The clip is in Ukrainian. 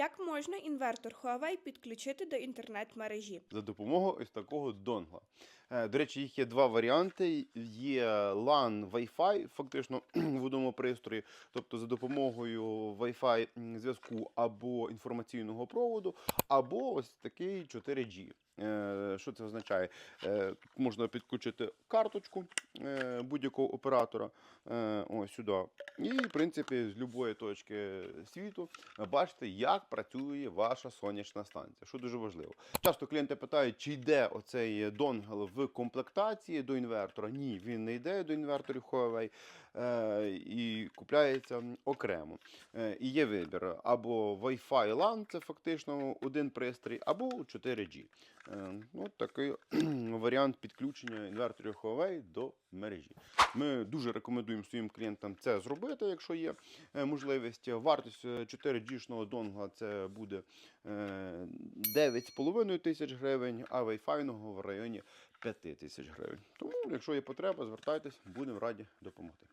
Як можна інвертор Huawei підключити до інтернет-мережі? за допомогою ось такого донгла. Е, До речі, їх є два варіанти: є LAN Wi-Fi, фактично в одному пристрої, тобто за допомогою Wi-Fi зв'язку або інформаційного проводу, або ось такий 4G. Е, Що це означає? Е, можна підключити карточку е, будь-якого оператора ось сюди. І, в принципі, з будь-якої точки світу бачите, як працює ваша сонячна станція, що дуже важливо. Часто клієнти питають, чи йде оцей донгл в комплектації до інвертора. Ні, він не йде до інверторів Huawei і купляється окремо. І є вибір або Wi-Fi LAN, це фактично один пристрій, або 4G. Е, ну, такий варіант підключення інверторів Huawei до мережі. Ми дуже рекомендуємо своїм клієнтам це зробити, якщо є е, можливість. Вартість е, 4G-шного донгла це буде е, 9,5 тисяч гривень, а Wi-Fi в районі 5 тисяч гривень. Тому, якщо є потреба, звертайтесь, будемо раді допомогти.